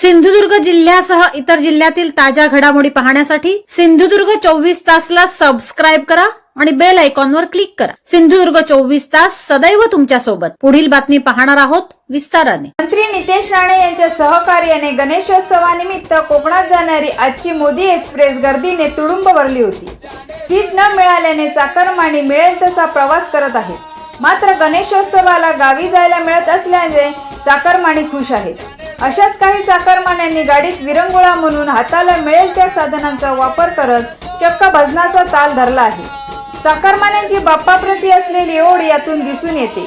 सिंधुदुर्ग जिल्ह्यासह इतर जिल्ह्यातील ताज्या घडामोडी पाहण्यासाठी सिंधुदुर्ग चोवीस तासला सबस्क्राईब करा आणि बेल आयकॉनवर क्लिक करा. सिंधुदुर्ग चोवीस तास सदैव तुमच्यासोबत. पुढील बातमी पाहणार आहोत विस्ताराने. मंत्री नितेश राणे यांच्या सहकार्याने गणेशोत्सवानिमित्त कोकणात जाणारी आजची मोदी एक्सप्रेस गर्दीने तुडुंब भरली होती. सीट न मिळाल्याने चाकरमानी मिळेल तसा प्रवास करत आहेत. मात्र गणेशोत्सवाला गावी जायला मिळत असल्याने चाकरमानी खुश आहेत. अशाच काही चाकरमान्यांनी गाडीत विरंगुळा म्हणून हाताला मिळेल त्या साधनांचा वापर करत चक्क भजनाचा ताल धरला आहे. चाकरमान्यांची बाप्पाप्रती असलेली ओढ यातून दिसून येते.